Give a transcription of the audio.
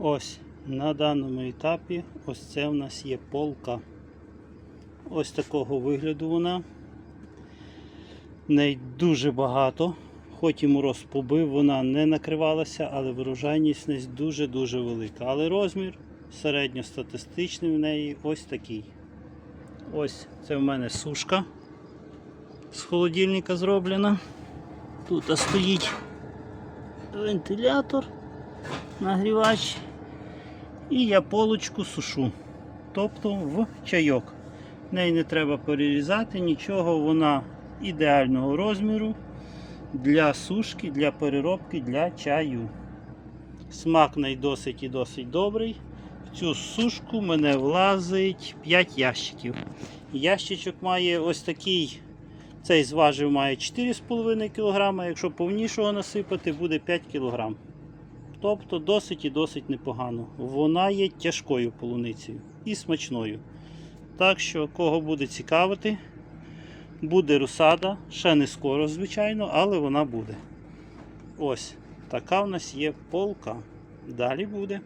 Ось на даному етапі ось це в нас є полка. Ось такого вигляду вона. В неї дуже багато. Хоч і мороз побив, вона не накривалася, але врожайність в дуже-дуже велика. Але розмір середньостатистичний в неї ось такий. Ось це в мене сушка з холодильника зроблена. Тут стоїть вентилятор, нагрівач. І я полочку сушу. Тобто в чайок. Неї не треба перерізати нічого, вона ідеального розміру для сушки, для переробки, для чаю. Смак неї досить і досить добрий. В цю сушку мене влазить 5 ящиків. Ящичок має ось такий. Цей зважив має 4,5 кг, якщо повнішого насипати, буде 5 кг. Тобто досить і досить непогано. Вона є тяжкою полуницею і смачною. Так що, кого буде цікавити, буде русада, ще не скоро, звичайно, але вона буде. Ось така в нас є полка. Далі буде.